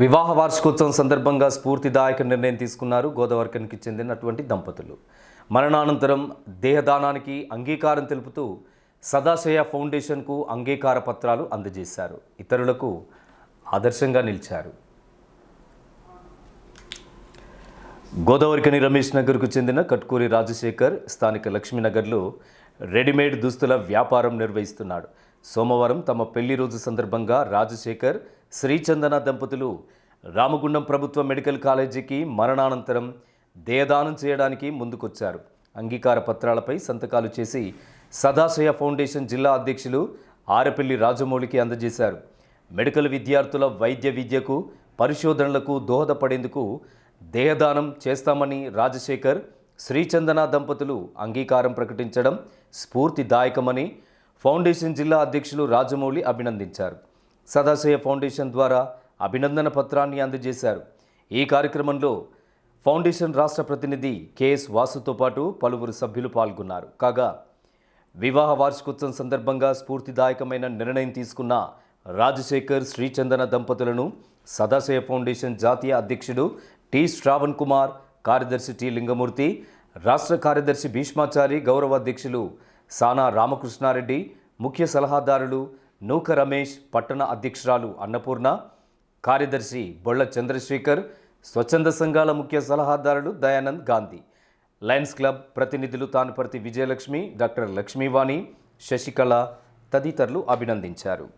వివాహ వార్షికోత్సవం సందర్భంగా స్ఫూర్తిదాయక నిర్ణయం తీసుకున్నారు గోదావరికన్కి చెందినటువంటి దంపతులు. మరణానంతరం దేహదానానికి అంగీకారం తెలుపుతూ సదాశయ ఫౌండేషన్కు అంగీకార పత్రాలు అందజేశారు. ఇతరులకు ఆదర్శంగా నిలిచారు. గోదావరికని రమేష్ నగర్కు చెందిన కట్కూరి రాజశేఖర్ స్థానిక లక్ష్మీనగర్లో రెడీమేడ్ దుస్తుల వ్యాపారం నిర్వహిస్తున్నాడు. సోమవారం తమ పెళ్ళి రోజు సందర్భంగా రాజశేఖర్ శ్రీచందన దంపతులు రామగుండం ప్రభుత్వ మెడికల్ కాలేజీకి మరణానంతరం దేహదానం చేయడానికి ముందుకొచ్చారు. అంగీకార పత్రాలపై సంతకాలు చేసి సదాశయ ఫౌండేషన్ జిల్లా అధ్యక్షులు ఆరపల్లి రాజమౌళికి అందజేశారు. మెడికల్ విద్యార్థుల వైద్య విద్యకు పరిశోధనలకు దోహదపడేందుకు దేహదానం చేస్తామని రాజశేఖర్ శ్రీచందన దంపతులు అంగీకారం ప్రకటించడం స్ఫూర్తిదాయకమని ఫౌండేషన్ జిల్లా అధ్యక్షులు రాజమౌళి అభినందించారు. సదాశయ ఫౌండేషన్ ద్వారా అభినందన పత్రాన్ని అందజేశారు. ఈ కార్యక్రమంలో ఫౌండేషన్ రాష్ట్ర ప్రతినిధి కెఎస్ వాసుతో పాటు పలువురు సభ్యులు పాల్గొన్నారు. కాగా వివాహ వార్షికోత్సవం సందర్భంగా స్ఫూర్తిదాయకమైన నిర్ణయం తీసుకున్న రాజశేఖర్ శ్రీచందన దంపతులను సదాశయ ఫౌండేషన్ జాతీయ అధ్యక్షుడు టి. శ్రావణ్ కుమార్ కార్యదర్శి టి. లింగమూర్తి రాష్ట్ర కార్యదర్శి భీష్మాచారి గౌరవ అధ్యక్షులు సానా రామకృష్ణారెడ్డి ముఖ్య సలహాదారులు నూక రమేష్ పట్టణ అధ్యక్షురాలు అన్నపూర్ణ కార్యదర్శి బొళ్ళ చంద్రశేఖర్ స్వచ్ఛంద సంఘాల ముఖ్య సలహాదారులు దయానంద్ గాంధీ. లయన్స్ క్లబ్ ప్రతినిధులు తానుపర్తి విజయలక్ష్మి డాక్టర్ లక్ష్మీవాణి శశికళ తదితరులు అభినందించారు.